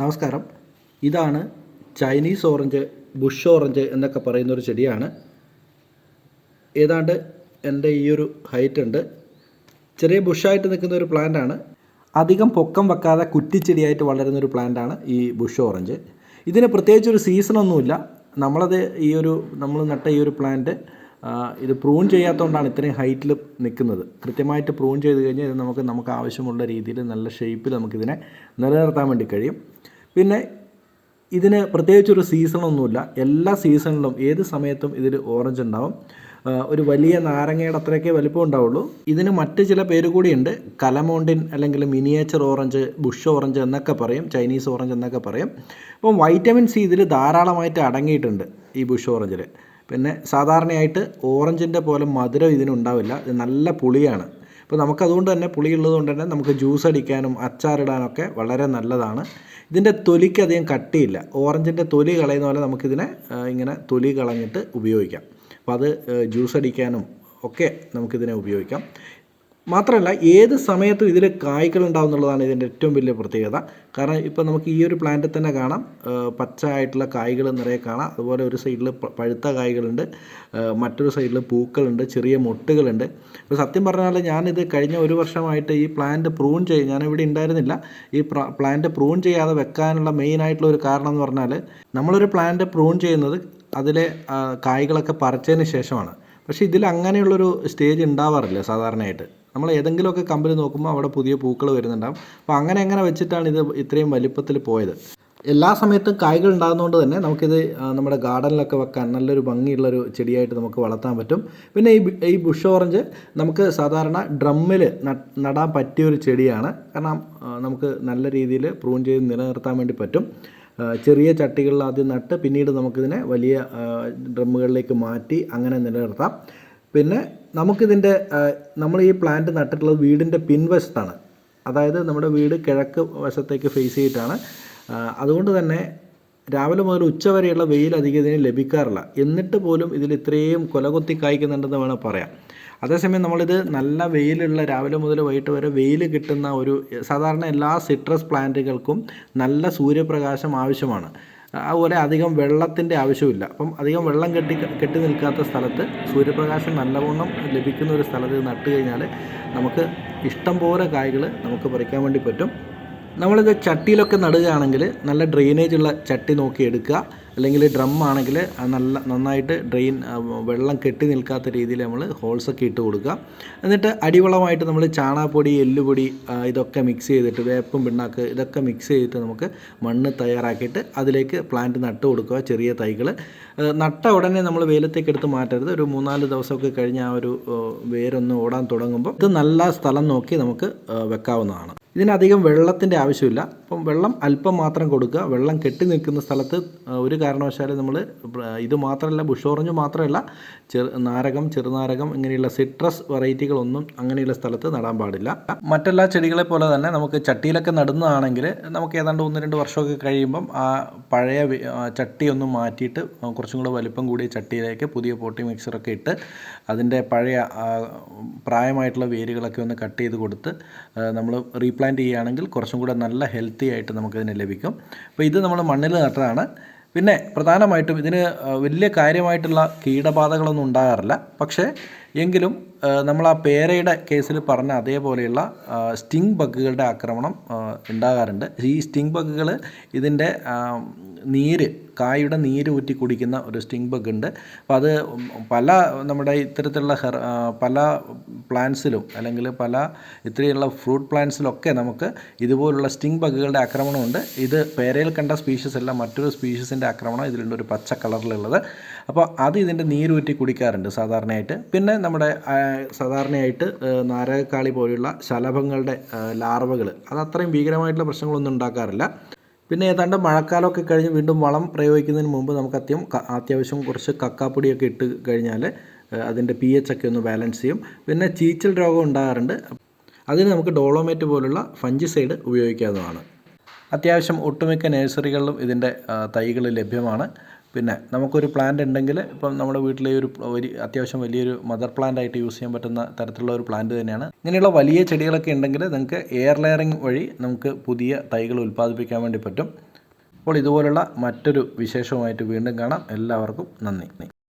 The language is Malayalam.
നമസ്കാരം. ഇതാണ് ചൈനീസ് ഓറഞ്ച് ബുഷ് ഓറഞ്ച് എന്നൊക്കെ പറയുന്ന ഒരു ചെടിയാണ്. ഏതാണ്ട് എന്റെ ഈ ഒരു ഹൈറ്റ് ഉണ്ട്. ചെറിയ ബുഷായിട്ട് നിൽക്കുന്ന ഒരു പ്ലാന്റ് ആണ്. അധികം പൊക്കം വെക്കാതെ കുറ്റിച്ചെടിയായിട്ട് വളരുന്ന ഒരു പ്ലാന്റ് ആണ് ഈ ബുഷ് ഓറഞ്ച് ഇതിന് പ്രത്യേകിച്ച് ഒരു സീസണൊന്നുമില്ല നമ്മളത് ഈ ഒരു നമ്മൾ നട്ട ഈ ഒരു പ്ലാന്റ് ഇത് പ്രൂൺ ചെയ്യാത്തതുകൊണ്ടാണ് ഇത്രയും ഹൈറ്റിൽ നിൽക്കുന്നത്. കൃത്യമായിട്ട് പ്രൂൺ ചെയ്ത് കഴിഞ്ഞാൽ ഇത് നമുക്ക് നമുക്ക് ആവശ്യമുള്ള രീതിയിൽ നല്ല ഷേപ്പിൽ നമുക്കിതിനെ നിലനിർത്താൻ വേണ്ടി കഴിയും. പിന്നെ ഇതിന് പ്രത്യേകിച്ചൊരു സീസണൊന്നുമില്ല. എല്ലാ സീസണിലും ഏത് സമയത്തും ഇതിൽ ഓറഞ്ച് ഉണ്ടാവും. ഒരു വലിയ നാരങ്ങയുടെ അത്രയൊക്കെ വലിപ്പം ഉണ്ടാവുള്ളൂ. ഇതിന് മറ്റ് ചില പേര് കൂടിയുണ്ട്. കലമോണ്ടിൻ അല്ലെങ്കിൽ മിനിയേച്ചർ ഓറഞ്ച് ബുഷ് ഓറഞ്ച് എന്നൊക്കെ പറയും. ചൈനീസ് ഓറഞ്ച് എന്നൊക്കെ പറയും. അപ്പം വൈറ്റമിൻ സി ഇതിൽ ധാരാളമായിട്ട് അടങ്ങിയിട്ടുണ്ട് ഈ ബുഷ് ഓറഞ്ചിൽ പിന്നെ സാധാരണയായിട്ട് ഓറഞ്ചിന്റെ പോലെ മധുരം ഇതിനുണ്ടാവില്ല ഇത് നല്ല പുളിയാണ്. അപ്പോൾ നമുക്കതുകൊണ്ട് തന്നെ പുളിയുള്ളത് കൊണ്ട് തന്നെ നമുക്ക് ജ്യൂസ് അടിക്കാനും അച്ചാറിടാനൊക്കെ വളരെ നല്ലതാണ്. ഇതിന്റെ തൊലിക്ക് അധികം കട്ടിയില്ല. ഓറഞ്ചിന്റെ തൊലി കളയുന്ന പോലെ നമുക്കിതിനെ ഇങ്ങനെ തൊലി കളഞ്ഞിട്ട് ഉപയോഗിക്കാം. അപ്പോൾ അത് ജ്യൂസ് അടിക്കാനും ഒക്കെ നമുക്കിതിനെ ഉപയോഗിക്കാം. മാത്രമല്ല ഏത് സമയത്തും ഇതിൽ കായ്കൾ ഉണ്ടാവും എന്നുള്ളതാണ് ഇതിന്റെ ഏറ്റവും വലിയ പ്രത്യേകത. കാരണം ഇപ്പോൾ നമുക്ക് ഈ ഒരു പ്ലാന്റിൽ തന്നെ കാണാം. പച്ച ആയിട്ടുള്ള കായ്കൾ നിറയെ കാണാം. അതുപോലെ ഒരു സൈഡിൽ പഴുത്ത കായ്കളുണ്ട്. മറ്റൊരു സൈഡിൽ പൂക്കളുണ്ട്. ചെറിയ മൊട്ടുകളുണ്ട്. ഇപ്പോൾ സത്യം പറഞ്ഞാൽ ഞാനിത് കഴിഞ്ഞ ഒരു വർഷമായിട്ട് ഈ പ്ലാന്റ് പ്രൂൺ ചെയ്യും ഞാനിവിടെ ഉണ്ടായിരുന്നില്ല. ഈ പ്ലാന്റ് പ്രൂൺ ചെയ്യാതെ വെക്കാനുള്ള മെയിൻ ആയിട്ടുള്ള ഒരു കാരണം എന്ന് പറഞ്ഞാൽ നമ്മളൊരു പ്ലാന്റ് പ്രൂൺ ചെയ്യുന്നത് അതിലെ കായ്കളൊക്കെ പറിച്ചതിന് ശേഷമാണ്. പക്ഷേ ഇതിൽ അങ്ങനെയുള്ളൊരു സ്റ്റേജ് ഉണ്ടാവാറില്ല സാധാരണയായിട്ട്. നമ്മൾ ഏതെങ്കിലുമൊക്കെ കമ്പനി നോക്കുമ്പോൾ അവിടെ പുതിയ പൂക്കൾ വരുന്നുണ്ടാവും. അപ്പോൾ അങ്ങനെ അങ്ങനെ വെച്ചിട്ടാണ് ഇത് ഇത്രയും വലിപ്പത്തിൽ പോയത്? എല്ലാ സമയത്തും കായ്കൾ ഉണ്ടാകുന്നതുകൊണ്ട് തന്നെ നമുക്കിത് നമ്മുടെ ഗാർഡനിലൊക്കെ വെക്കാൻ നല്ലൊരു ഭംഗിയുള്ളൊരു ചെടിയായിട്ട് നമുക്ക് വളർത്താൻ പറ്റും. പിന്നെ ഈ ഈ ബുഷ് ഓറഞ്ച് നമുക്ക് സാധാരണ ഡ്രമ്മിൽ നടാൻ പറ്റിയ ഒരു ചെടിയാണ്. കാരണം നമുക്ക് നല്ല രീതിയിൽ പ്രൂൺ ചെയ്ത് നിലനിർത്താൻ വേണ്ടി പറ്റും. ചെറിയ ചട്ടികളിൽ ആദ്യം നട്ട് പിന്നീട് നമുക്കിതിനെ വലിയ ഡ്രമ്മുകളിലേക്ക് മാറ്റി അങ്ങനെ നിലനിർത്താം. പിന്നെ നമുക്കിതിന്റെ നമ്മൾ ഈ പ്ലാന്റ് നട്ടിട്ടുള്ളത് വീടിന്റെ പിൻവശത്താണ്. അതായത് നമ്മുടെ വീട് കിഴക്ക് വശത്തേക്ക് ഫേസ് ചെയ്തിട്ടാണ്. അതുകൊണ്ട് തന്നെ രാവിലെ മുതൽ ഉച്ചവരെയുള്ള വെയിൽ അധികം ഇതിന് ലഭിക്കാറില്ല. എന്നിട്ട് പോലും ഇതിൽ ഇത്രയും കൊലകൊത്തി കായ്ക്കുന്നുണ്ടെന്ന് വേണം പറയാം അതേസമയം നമ്മളിത് നല്ല വെയിലുള്ള രാവിലെ മുതൽ വൈകിട്ട് വരെ വെയിൽ കിട്ടുന്ന ഒരു സാധാരണ എല്ലാ സിട്രസ് പ്ലാന്റുകൾക്കും നല്ല സൂര്യപ്രകാശം ആവശ്യമാണ്. അതുപോലെ അധികം വെള്ളത്തിന്റെ ആവശ്യമില്ല അപ്പം അധികം വെള്ളം കെട്ടി കെട്ടി നിൽക്കാത്ത സ്ഥലത്ത് സൂര്യപ്രകാശം നല്ലവണ്ണം ലഭിക്കുന്ന ഒരു സ്ഥലത്ത് നട്ടു കഴിഞ്ഞാൽ നമുക്ക് ഇഷ്ടം പോലെ കായ്കൾ നമുക്ക് പറിക്കാൻ വേണ്ടി പറ്റും. നമ്മളിത് ചട്ടിയിലൊക്കെ നടുകയാണെങ്കിൽ നല്ല ഡ്രെയിനേജ് ഉള്ള ചട്ടി നോക്കി എടുക്കുക. അല്ലെങ്കിൽ ഡ്രം ആണെങ്കിൽ നല്ല നന്നായിട്ട് ഡ്രെയിൻ വെള്ളം കെട്ടി നിൽക്കാത്ത രീതിയിൽ നമ്മൾ ഹോൾസൊക്കെ ഇട്ട് കൊടുക്കുക. എന്നിട്ട് അടിവളമായിട്ട് നമ്മൾ ചാണകപ്പൊടി എല്ലുപൊടി ഇതൊക്കെ മിക്സ് ചെയ്തിട്ട് വേപ്പും പിണ്ണാക്ക് ഇതൊക്കെ മിക്സ് ചെയ്തിട്ട് നമുക്ക് മണ്ണ് തയ്യാറാക്കിയിട്ട് അതിലേക്ക് പ്ലാന്റ് നട്ട് കൊടുക്കുക ചെറിയ തൈകൾ. നട്ട ഉടനെ നമ്മൾ വെയിലത്തേക്ക് എടുത്ത് മാറ്റരുത്. ഒരു മൂന്നാൽ ദിവസമൊക്കെ കഴിഞ്ഞ് ആ ഒരു വേരൊന്ന് ഓടാൻ തുടങ്ങുമ്പോൾ ഇത് നല്ല സ്ഥലം നോക്കി നമുക്ക് വെക്കാവുന്നതാണ്. ഇതിനധികം വെള്ളത്തിന്റെ ആവശ്യമില്ല. അപ്പം വെള്ളം അല്പം മാത്രം കൊടുക്കുക. വെള്ളം കെട്ടി നിൽക്കുന്ന സ്ഥലത്ത് ഒരു കാരണവശാലും നമ്മൾ ഇത് മാത്രമല്ല ബുഷ് ഓറഞ്ച് മാത്രമല്ല ചെറു നാരകം ചെറുനാരകം ഇങ്ങനെയുള്ള സിട്രസ് വെറൈറ്റികളൊന്നും അങ്ങനെയുള്ള സ്ഥലത്ത് നടാൻ പാടില്ല. മറ്റെല്ലാ ചെടികളെ പോലെ തന്നെ നമുക്ക് ചട്ടിയിലൊക്കെ നടുന്നതാണെങ്കിൽ നമുക്ക് ഏതാണ്ട് ഒന്ന് രണ്ട് വർഷമൊക്കെ കഴിയുമ്പം ആ പഴയ വി- ആ ചട്ടി ഒന്ന് മാറ്റിയിട്ട് കുറച്ചും കൂടെ വലിപ്പം കൂടിയ ചട്ടിയിലേക്ക് പുതിയ പോട്ടി മിക്സറൊക്കെ ഇട്ട് അതിന്റെ പഴയ പ്രായമായിട്ടുള്ള വേരുകളൊക്കെ ഒന്ന് കട്ട് ചെയ്ത് കൊടുത്ത് നമ്മൾ റീപ്ലാന്റ് ചെയ്യുകയാണെങ്കിൽ കുറച്ചും കൂടെ നല്ല ഹെൽത്തി ആയിട്ട് നമുക്കതിനെ ലഭിക്കും. അപ്പോൾ ഇത് നമ്മൾ മണ്ണിൽ നട്ടതാണ്. പിന്നെ പ്രധാനമായിട്ടും ഇതിന് വലിയ കാര്യമായിട്ടുള്ള കീടബാധകളൊന്നും ഉണ്ടാകാറില്ല. പക്ഷേ എങ്കിലും നമ്മൾ ആ പേരയുടെ കേസിൽ പറഞ്ഞ അതേപോലെയുള്ള സ്റ്റിങ് ബഗ്ഗുകളുടെ ആക്രമണം ഉണ്ടാകാറുണ്ട്. ഈ സ്റ്റിങ് ബഗ്ഗുകൾ ഇതിന്റെ നീര് കായുടെ നീര് ഊറ്റി കുടിക്കുന്ന ഒരു സ്റ്റിങ് ബഗ് ഉണ്ട്. അപ്പോൾ അത് പല നമ്മുടെ ഇത്തരത്തിലുള്ള ഹെർ പല പ്ലാന്റ്സിലും അല്ലെങ്കിൽ പല ഇത്രയുള്ള ഫ്രൂട്ട് പ്ലാന്റ്സിലൊക്കെ നമുക്ക് ഇതുപോലുള്ള സ്റ്റിംഗ് ബഗുകളുടെ ആക്രമണമുണ്ട്. ഇത് പേരയിൽ കണ്ട സ്പീഷീസ് അല്ല മറ്റൊരു സ്പീഷീസിന്റെ ആക്രമണം ഇതിലുണ്ട് ഒരു പച്ച കളറിലുള്ളത്. അപ്പോൾ അത് ഇതിന്റെ നീരൂറ്റി കുടിക്കാറുണ്ട് സാധാരണയായിട്ട്. പിന്നെ നമ്മുടെ സാധാരണയായിട്ട് നാരകക്കാളി പോലെയുള്ള ശലഭങ്ങളുടെ ലാർവകൾ അത് അത്രയും ഭീകരമായിട്ടുള്ള പ്രശ്നങ്ങളൊന്നും ഉണ്ടാക്കാറില്ല. പിന്നെ ഏതാണ്ട് മഴക്കാലമൊക്കെ കഴിഞ്ഞ് വീണ്ടും വളം പ്രയോഗിക്കുന്നതിന് മുമ്പ് നമുക്ക് അത്യം അത്യാവശ്യം കുറച്ച് കക്കാപ്പൊടിയൊക്കെ ഇട്ട് കഴിഞ്ഞാൽ അതിന്റെ പി എച്ച് ഒക്കെ ഒന്ന് ബാലൻസ് ചെയ്യും. പിന്നെ ചീച്ചൽ രോഗം ഉണ്ടാകാറുണ്ട്. അതിന് നമുക്ക് ഡോളോമേറ്റ് പോലുള്ള ഫഞ്ചിസൈഡ് ഉപയോഗിക്കാവുന്നതാണ്. അത്യാവശ്യം ഒട്ടുമിക്ക നഴ്സറികളിലും ഇതിന്റെ തൈകൾ ലഭ്യമാണ്. പിന്നെ നമുക്കൊരു പ്ലാന്റ് ഉണ്ടെങ്കിൽ ഇപ്പം നമ്മുടെ വീട്ടിലെ ഒരു വലിയ അത്യാവശ്യം വലിയൊരു മദർ പ്ലാന്റ് ആയിട്ട് യൂസ് ചെയ്യാൻ പറ്റുന്ന തരത്തിലുള്ള ഒരു പ്ലാന്റ് തന്നെയാണ്. ഇങ്ങനെയുള്ള വലിയ ചെടികളൊക്കെ ഉണ്ടെങ്കിൽ നിങ്ങൾക്ക് എയർ ലെയറിങ് വഴി നമുക്ക് പുതിയ തൈകൾ ഉൽപ്പാദിപ്പിക്കാൻ വേണ്ടി പറ്റും. അപ്പോൾ ഇതുപോലുള്ള മറ്റൊരു വിശേഷവുമായിട്ട് വീണ്ടും കാണാം. എല്ലാവർക്കും നന്ദി.